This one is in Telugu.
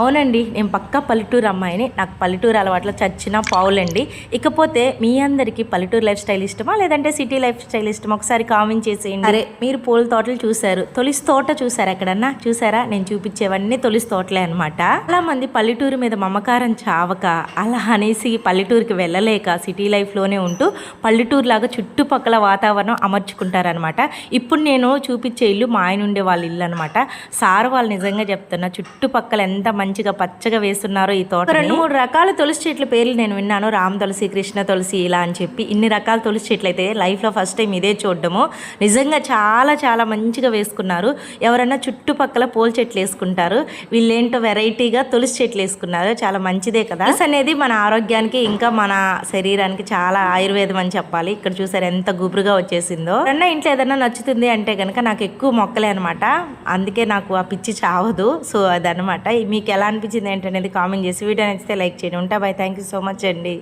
అవునండి నేను పక్కా పల్లెటూరు అమ్మాయిని. నాకు పల్లెటూరు అలవాట్లో చచ్చిన పావులండి. ఇకపోతే మీ అందరికీ పల్లెటూరు లైఫ్ స్టైల్ ఇష్టమా? లేదంటే సిటీ లైఫ్ స్టైల్ ఇష్టమా? ఒకసారి కామెంట్ చేసేయండి. అరే మీరు పూల తోటలు చూశారు. తొలిసి తోట చూసారు ఎక్కడన్నా? చూసారా నేను చూపించేవన్నీ తొలిసి తోటలే అనమాట చాలా మంది పల్లెటూరు మీద మమకారం చావక అలా అనేసి పల్లెటూరుకి వెళ్ళలేక సిటీ లైఫ్లోనే ఉంటూ పల్లెటూరు లాగా చుట్టుపక్కల వాతావరణం అమర్చుకుంటారనమాట ఇప్పుడు నేను చూపించే ఇల్లు మా ఆయన ఉండే వాళ్ళ ఇల్లు అనమాట సార్ వాళ్ళు నిజంగా చెప్తున్నా చుట్టుపక్కల ఎంత మంచిగా పచ్చగా వేస్తున్నారు ఈ తోట రెండు మూడు రకాల తులసి చెట్ల పేర్లు నేను విన్నాను. రామ్ తులసి కృష్ణ తులసి ఇలా అని చెప్పి. ఇన్ని రకాల తులసి చెట్లు అయితే లైఫ్లో ఫస్ట్ టైం ఇదే చూడడము. నిజంగా చాలా చాలా మంచిగా వేసుకున్నారు. ఎవరైనా చుట్టుపక్కల పూల చెట్లు వేసుకుంటారు. వీళ్ళేంటో వెరైటీగా తులసి చెట్లు వేసుకున్నారు. చాలా మంచిదే కదా. తులసి అనేది మన ఆరోగ్యానికి ఇంకా మన శరీరానికి చాలా ఆయుర్వేదం అని చెప్పాలి. ఇక్కడ చూసారు ఎంత గుబురుగా వచ్చేసిందో. ఎవరన్నా ఇంట్లో ఏదైనా నచ్చుతుంది అంటే కనుక నాకు ఎక్కువ మొక్కలే అనమాట అందుకే నాకు ఆ పిచ్చి చావదు. సో అదనమాట మీకు ఎలా అనిపించింది ఏంటనేది కామెంట్ చేసి వీడియో నచ్చితే లైక్ చేయండి. ఉంటా bye thank you so much అండి.